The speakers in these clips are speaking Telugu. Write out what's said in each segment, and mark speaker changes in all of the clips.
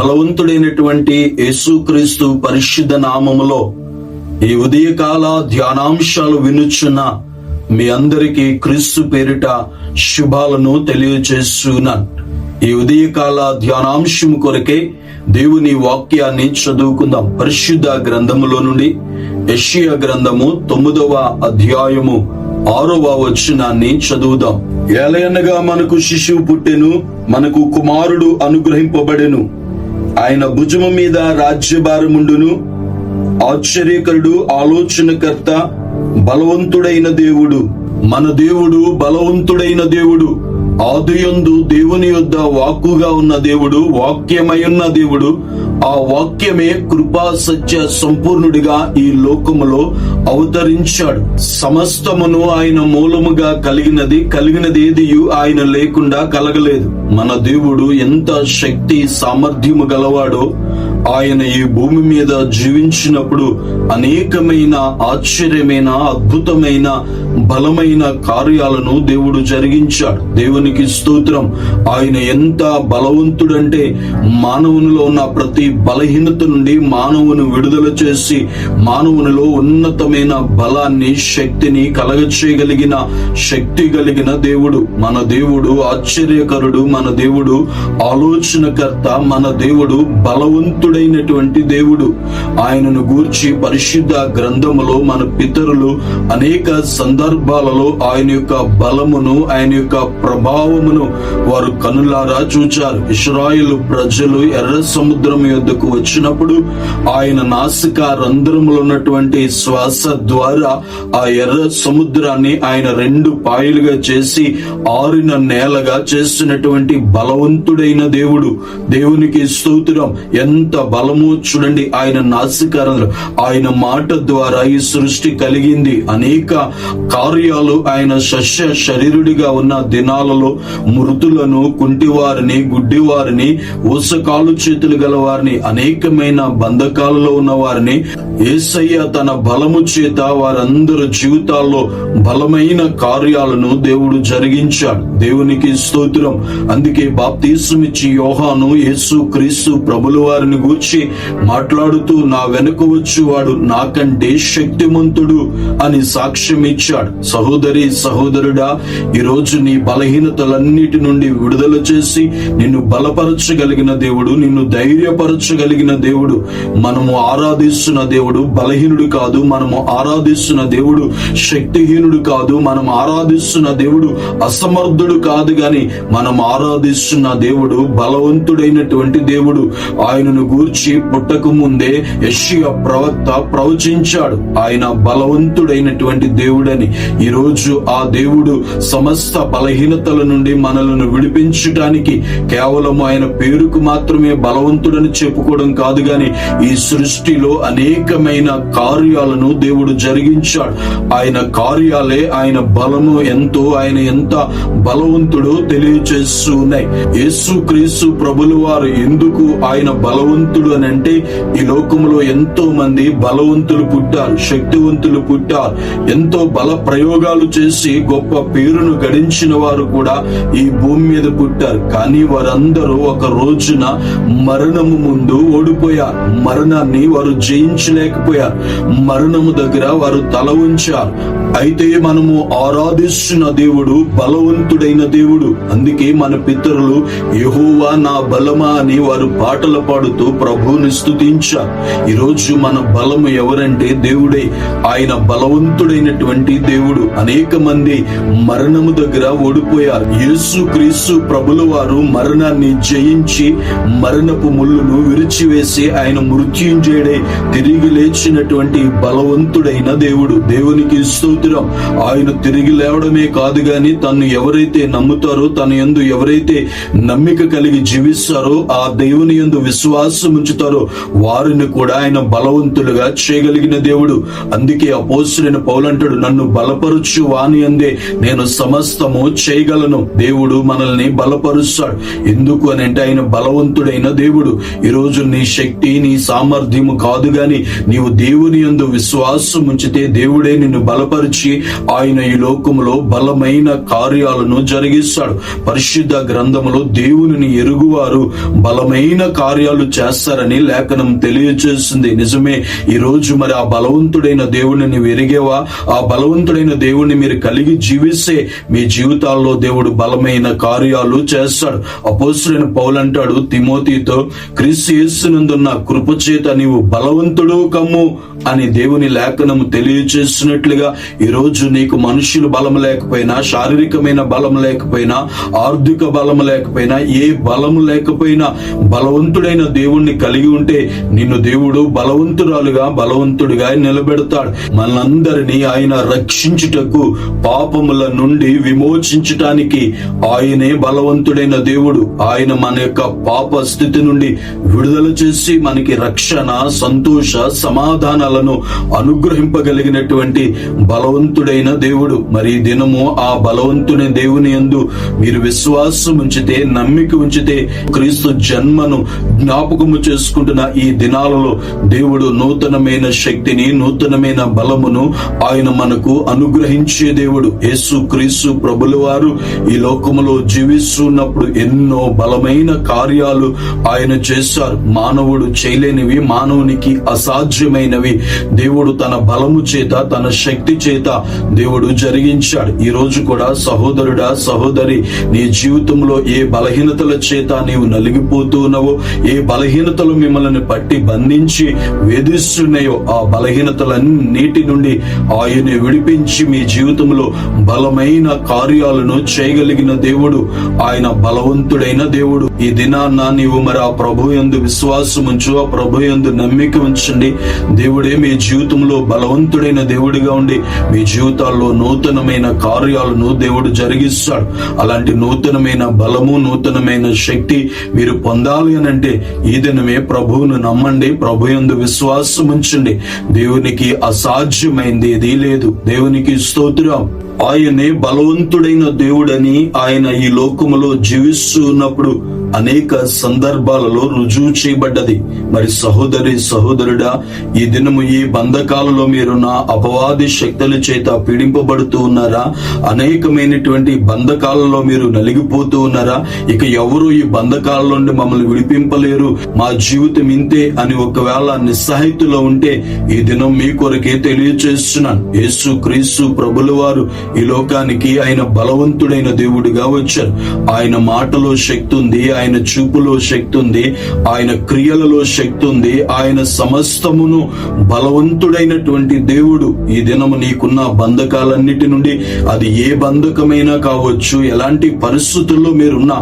Speaker 1: బలవంతుడైనటువంటి యేసుక్రీస్తు పరిశుద్ధ నామములో ఈ ఉదయకాల ధ్యానాంశాలు వినుచున్న మీ అందరికీ క్రీస్తు పేరిట శుభాలను తెలియచేస్తున్నాను ఈ ఉదయకాల ధ్యానాంశం కొరకే దేవుని వాక్యాన్ని చదువుకుందాం. పరిశుద్ధ గ్రంథములో నుండి యషియా గ్రంథము తొమ్మిదవ అధ్యాయము ఆరవ వచనాన్ని చదువుదాం. ఏలయనగా మనకు శిశువు పుట్టెను మనకు కుమారుడు అనుగ్రహింపబడెను. ఆయన భుజము మీద రాజ్యభారముండును. ఆశ్చర్యకరుడు ఆలోచనకర్త బలవంతుడైన దేవుడు. మన దేవుడు బలవంతుడైన దేవుడు. ఆదియందు దేవుని యొద్ద వాక్కుగా ఉన్న దేవుడు వాక్యమై ఉన్న దేవుడు. ఆ వాక్యమే కృపా సత్య సంపూర్ణుడిగా ఈ లోకములో అవతరించాడు. సమస్తమును ఆయన మూలముగా కలిగినది కలిగినది ఏదియు ఆయన లేకుండా కలగలేదు. మన దేవుడు ఎంత శక్తి సామర్థ్యము గలవాడో ఆయన ఈ భూమి మీద జీవించినప్పుడు అనేకమైన ఆశ్చర్యమైన అద్భుతమైన బలమైన కార్యాలను దేవుడు జరిగించాడు. దేవునికి స్తోత్రం. ఆయన ఎంత బలవంతుడంటే మానవునిలో ఉన్న ప్రతి బలహీనత నుండి మానవుని విడుదల చేసి మానవునిలో ఉన్నతమైన బలాన్ని శక్తిని కలగచేయగలిగిన శక్తి కలిగిన దేవుడు. మన దేవుడు ఆశ్చర్యకరుడు మన దేవుడు ఆలోచనకర్త మన దేవుడు బలవంతుడు. పరిశుద్ధుడైనటువంటి దేవుడు. ఆయనను గూర్చి పరిశుద్ధ గ్రంథములో మన పితరులు అనేక సందర్భాలలో ఆయన యొక్క బలమును ఆయన యొక్క ప్రభావమును వారు కనులారా చూచారు. ఇస్రాయిల్ ప్రజలు ఎర్ర సముద్రం యొద్దకు వచ్చినప్పుడు ఆయన నాసిక రంధ్రములో ఉన్నటువంటి శ్వాస ద్వారా ఆ ఎర్ర సముద్రాన్ని ఆయన రెండు పాయలుగా చేసి ఆరిన నేలగా చేసినటువంటి బలవంతుడైన దేవుడు. దేవునికి స్తోత్రం. ఎంత బలము చూడండి. ఆయన నాసికారంలో ఆయన మాట ద్వారా ఈ సృష్టి కలిగింది. అనేక కార్యాలు ఆయన శస్య శరీరుడిగా ఉన్న దినాలలో మృతులను కుంటివారిని గుడ్డివారిని ఊసకాలు చేతులు గల వారిని అనేకమైన బంధకాలలో ఉన్న వారిని ఏసయ్య తన బలము చేత వారందరి జీవితాల్లో బలమైన కార్యాలను దేవుడు జరిగించాడు. దేవునికి స్తోత్రం. అందుకే బాప్తీసుమిచ్చి యోహాను యేసు క్రీస్తు ప్రభుల వారిని గూర్చి మాట్లాడుతూ నా వెనుక వచ్చేవాడు నాకంటే శక్తిమంతుడు అని సాక్ష్యం ఇచ్చాడు. సహోదరి సహోదరుడా ఈ రోజు నీ బలహీనతలన్నిటి నుండి విడుదల చేసి నిన్ను బలపరచగలిగిన దేవుడు నిన్ను ధైర్యపరచగలిగిన దేవుడు మనము ఆరాధిస్తున్న దేవుడు దేవుడు బలహీనుడు కాదు మనము ఆరాధిస్తున్న దేవుడు శక్తిహీనుడు కాదు మనం ఆరాధిస్తున్న దేవుడు అసమర్థుడు కాదు గాని మనం ఆరాధిస్తున్న దేవుడు బలవంతుడైనటువంటి దేవుడు. ఆయనను గూర్చి పుట్టకు ముందే యెషయా ప్రవక్త ప్రవచించాడు. ఆయన బలవంతుడైనటువంటి దేవుడని. ఈరోజు ఆ దేవుడు సమస్త బలహీనతల నుండి మనలను విడిపించటానికి కేవలం ఆయన పేరుకు మాత్రమే బలవంతుడని చెప్పుకోవడం కాదు గాని ఈ సృష్టిలో అనేక అనేకమైన కార్యాలను దేవుడు జరిగించాడు. ఆయన కార్యాలే ఆయన బలము ఎంతో ఆయన ఎంత బలవంతుడో తెలియచేస్తూ ఉన్నాయి యేసు క్రీస్తు ప్రభులు వారు ఎందుకు ఆయన బలవంతుడు అని అంటే ఈ లోకంలో ఎంతో మంది బలవంతులు పుట్టారు శక్తివంతులు పుట్టారు. ఎంతో బల ప్రయోగాలు చేసి గొప్ప పేరును గడించిన వారు కూడా ఈ భూమి మీద పుట్టారు. కానీ వారందరూ ఒక రోజున మరణము ముందు ఓడిపోయారు. మరణాన్ని వారు లేకపోయారు మరణము దగ్గర వారు తల ఉంచారు అయితే మనము ఆరాధిస్తున్న దేవుడు బలవంతుడైన దేవుడు. అందుకే మన పితరులు యహోవా నా బలమా అని వారు పాటలు పాడుతూ ప్రభువుని స్థుతించారు ఈరోజు మన బలము ఎవరంటే దేవుడే. ఆయన బలవంతుడైనటువంటి దేవుడు. అనేక మంది మరణము దగ్గర ఓడిపోయారు. యేసు క్రీస్తు ప్రభుల వారు మరణాన్ని జయించి మరణపు ముళ్ళును విరిచివేసి ఆయన మృత్యుంజయుడే తిరిగి లేచినటువంటి బలవంతుడైన దేవుడు. దేవునికి స్తోత్రం. ఆయన తిరిగి లేవడమే కాదు గాని తను ఎవరైతే నమ్ముతారో తన యందు ఎవరైతే నమ్మిక కలిగి జీవిస్తారో ఆ దేవుని యందు విశ్వాసం ఉంచుతారో వారిని కూడా ఆయన బలవంతులుగా చేయగలిగిన దేవుడు. అందుకే అపోస్తులైన పౌలంటాడు నన్ను బలపరుచు వాని అందే నేను సమస్తము చేయగలను. దేవుడు మనల్ని బలపరుస్తాడు. ఎందుకు అని అంటే ఆయన బలవంతుడైన దేవుడు. ఈరోజు నీ శక్తి నీ సామర్థ్యము కాదు గాని నీవు దేవుని యందు విశ్వాసం ఉంచితే దేవుడే నిన్ను బలపరిచి ఆయన ఈ లోకములో బలమైన కార్యాలను జరిగిస్తాడు. పరిశుద్ధ గ్రంథములో దేవునిని ఎరుగువారు బలమైన కార్యాలు చేస్తారని లేఖనం తెలియచేస్తుంది. నిజమే ఈ రోజు మరి ఆ బలవంతుడైన దేవుని నీవు ఎరిగేవా? ఆ బలవంతుడైన దేవుణ్ణి మీరు కలిగి జీవిస్తే మీ జీవితాల్లో దేవుడు బలమైన కార్యాలు చేస్తాడు. అపోసులైన పౌలంటాడు తిమోతితో క్రీస్తు యేసునందున్న కృపచేత నీవు బలవంతుడు కమ్ము అని దేవుని లేఖనము తెలియచేసినట్లుగా ఈరోజు నీకు మనుషులు బలం లేకపోయినా శారీరకమైన బలం లేకపోయినా ఆర్థిక బలం లేకపోయినా ఏ బలం లేకపోయినా బలవంతుడైన దేవుణ్ణి కలిగి ఉంటే నిన్ను దేవుడు బలవంతురాలుగా బలవంతుడిగా నిలబెడతాడు. మనందరినీ ఆయన రక్షించుటకు పాపముల నుండి విమోచించటానికి ఆయనే బలవంతుడైన దేవుడు. ఆయన మన యొక్క పాప స్థితి నుండి విడుదల చేసి మనకి రక్షణ సంతోష సమాధానాలను అనుగ్రహింపగలిగినటువంటి బలవంతుడైన దేవుడు. మరి దినము ఆ బలవంతుని దేవుని యందు మీరు విశ్వాసం ఉంచితే నమ్మిక ఉంచితే క్రీస్తు జన్మను జ్ఞాపకము చేసుకుంటున్న ఈ దినాలలో దేవుడు నూతనమైన శక్తిని నూతనమైన బలమును ఆయన మనకు అనుగ్రహించే దేవుడు. యేసు క్రీస్తు ప్రభుల వారు ఈ లోకములో జీవిస్తున్నప్పుడు ఎన్నో బలమైన కార్యాలు ఆయన చేశారు. మానవుడు చేయలేనివి మానవునికి అసాధ్యమైనవి దేవుడు తన బలము చేత తన శక్తి చేత దేవుడు జరిగించాడు. ఈ రోజు కూడా సహోదరుడా సహోదరి నీ జీవితంలో ఏ బలహీనతల చేత నీవు నలిగిపోతూ ఉన్నావో ఏ బలహీనతలు మిమ్మల్ని పట్టి బంధించి వేధిస్తున్నాయో ఆ బలహీనతలన్నిటి నుండి ఆయన విడిపించి మీ జీవితంలో బలమైన కార్యాలను చేయగలిగిన దేవుడు ఆయన బలవంతుడైన దేవుడు. ఈ దినాన్న నీవు మరి ఆ ప్రభు యందు విశ్వాసం ఉంచు ఆ ప్రభు యందు నమ్మిక ఉంచండి. దేవుడే మీ జీవితంలో బలవంతుడైన దేవుడిగా ఉండి మీ జీవితాల్లో నూతనమైన కార్యాలను దేవుడు జరిగిస్తాడు. అలాంటి నూతనమైన బలము నూతనమైన శక్తి మీరు పొందాలి అని అంటే ఈ దినమే ప్రభువును నమ్మండి ప్రభు యందు విశ్వాసం ఉంచండి. దేవునికి అసాధ్యమైంది ఏదీ లేదు. దేవునికి స్తోత్రం. ఆయనే బలవంతుడైన దేవుడని ఆయన ఈ లోకములో జీవిస్తూ ఉన్నప్పుడు అనేక సందర్భాలలో రుజువు చేయబడ్డది. మరి సహోదరి సహోదరుడా ఈ దినము ఈ బంధకాలలో మీరున్న అపవాది శక్తుల చేత పీడింపబడుతూ ఉన్నారా? అనేకమైనటువంటి బంధకాలలో మీరు నలిగిపోతూ ఉన్నారా? ఇక ఎవరు ఈ బంధకాల నుండి మమ్మల్ని విడిపింపలేరు? మా జీవితం ఇంతే అని ఒకవేళ నిస్సాహితులో ఉంటే ఈ దినం మీ కొరకే తెలియచేస్తున్నాను. యేసు క్రీస్తు ప్రభుల వారు ఈ లోకానికి ఆయన బలవంతుడైన దేవుడిగా వచ్చారు. ఆయన మాటలో శక్తి ఉంది ఆయన చూపులో శక్తి ఉంది ఆయన క్రియలలో శక్తి ఉంది ఆయన సమస్తమును బలవంతుడైనటువంటి దేవుడు ఈ దినము నీకున్న బంధకాలన్నిటి నుండి. అది ఏ బంధకమైనా కావచ్చు ఎలాంటి పరిస్థితుల్లో మీరున్నా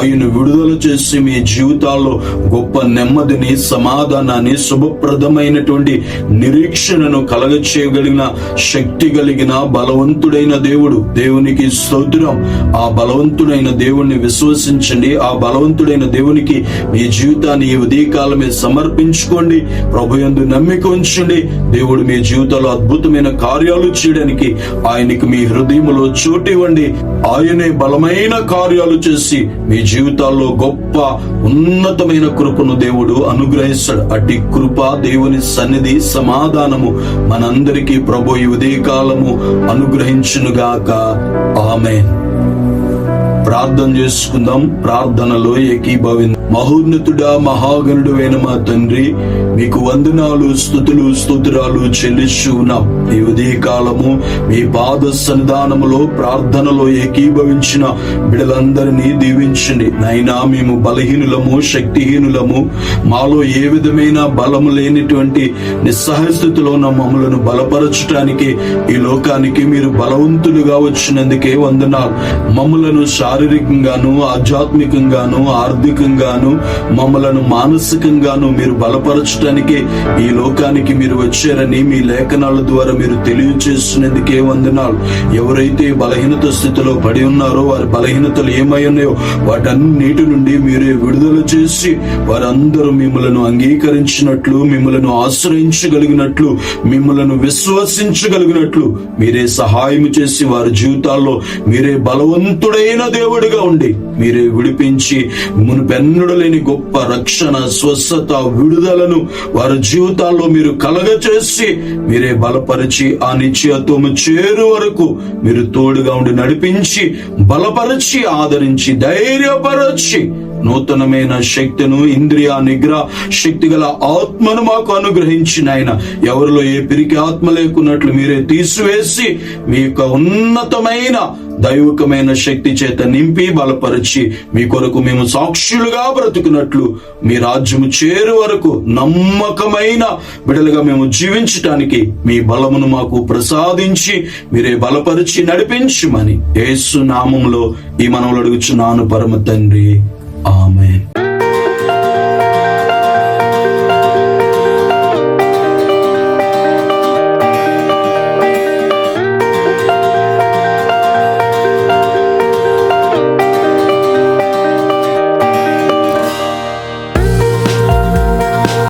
Speaker 1: ఆయన విడుదల చేసి మీ జీవితాల్లో గొప్ప నెమ్మదిని సమాధానాన్ని శుభప్రదమైనటువంటి నిరీక్షణను కలగచేయగలిగిన శక్తి కలిగిన బలవంతుడైన దేవుడు. దేవునికి స్తోత్రం. ఆ బలవంతుడైన దేవుణ్ణి విశ్వసించండి ఆ బలవంతుడైన దేవునికి మీ జీవితాన్ని ఈ ఉదయకాలమే సమర్పించుకోండి. ప్రభు ఎందు నమ్మిక ఉంచండి. దేవుడు మీ జీవితంలో అద్భుతమైన కార్యాలు చేయడానికి ఆయనకి మీ హృదయంలో చోటు ఇవ్వండి. ఆయనే బలమైన కార్యాలు చేసి మీ జీవితాల్లో గొప్ప ఉన్నతమైన కృపను దేవుడు అనుగ్రహిస్తాడు. అట్టి కృప దేవుని సన్నిధి సమాధానము మనందరికీ ప్రభు ఈ ఉదయకాలము అనుగ్రహించునుగాక. ఆమె ప్రార్థన చేసుకుందాం. ప్రార్థనలో ఏకీభవింది మహోన్నతుడా మహాగణుడు మా తండ్రి మీకు వందనాలు స్థుతులు స్తోత్రాలు చెల్లిస్తూ ఉన్నాం ఈ ఉదయ కాలము మీ పాద సన్నిధానములో ప్రార్థనలో ఏకీభవించిన బిడలందరినీ దీవించండి. నైనా మేము బలహీనులము శక్తిహీనులము. మాలో ఏ విధమైన బలము లేనిటువంటి నిస్సహాయ స్థితిలో ఉన్న. మమ్మలను బలపరచటానికి ఈ లోకానికి మీరు బలవంతులుగా వచ్చినందుకే వందనాలు. మమ్మలను శారీరకంగాను ఆధ్యాత్మికంగాను ఆర్థికంగాను మమ్మలను మానసికంగాను మీరు బలపరచడానికే ఈ లోకానికి మీరు వచ్చారని మీ లేఖనాల ద్వారా మీరు తెలియచేస్తున్నందుకే వందనాలు. ఎవరైతే బలహీనత స్థితిలో పడి ఉన్నారో వారి బలహీనతలు ఏమై ఉన్నాయో వాటన్నిటి నుండి మీరే విడుదల చేసి వారందరూ మిమ్మలను అంగీకరించినట్లు మిమ్మలను ఆశ్రయించగలిగినట్లు మిమ్మలను విశ్వసించగలిగినట్లు మీరే సహాయం చేసి వారి జీవితాల్లో మీరే బలవంతుడైన దేవుడిగా ఉండి మీరే విడిపించి మునుపెన్నడు చూడలేని గొప్ప రక్షణ స్వస్థత విడుదలను వారి జీవితాల్లో మీరు కలగచేసి మీరే బలపరిచి ఆ నిశ్చయత్వము చేరు వరకు మీరు తోడుగా ఉండి నడిపించి బలపరిచి ఆదరించి ధైర్యపరచి నూతనమైన శక్తిను ఇంద్రియ నిగ్రహ శక్తి గల ఆత్మను మాకు అనుగ్రహించిన ఆయన. ఎవరిలో ఏ పిరికి ఆత్మ లేకున్నట్లు మీరే తీసివేసి మీ యొక్క ఉన్నతమైన దైవికమైన శక్తి చేత నింపి బలపరిచి మీ కొరకు మేము సాక్షులుగా బ్రతుకున్నట్లు మీ రాజ్యము చేరు వరకు నమ్మకమైన బిడలుగా మేము జీవించటానికి మీ బలమును మాకు ప్రసాదించి మీరే బలపరిచి నడిపించమని యేసు నామములో ఈ మనవులు అడుగుచున్నాను పరమ తండ్రి. ఆమె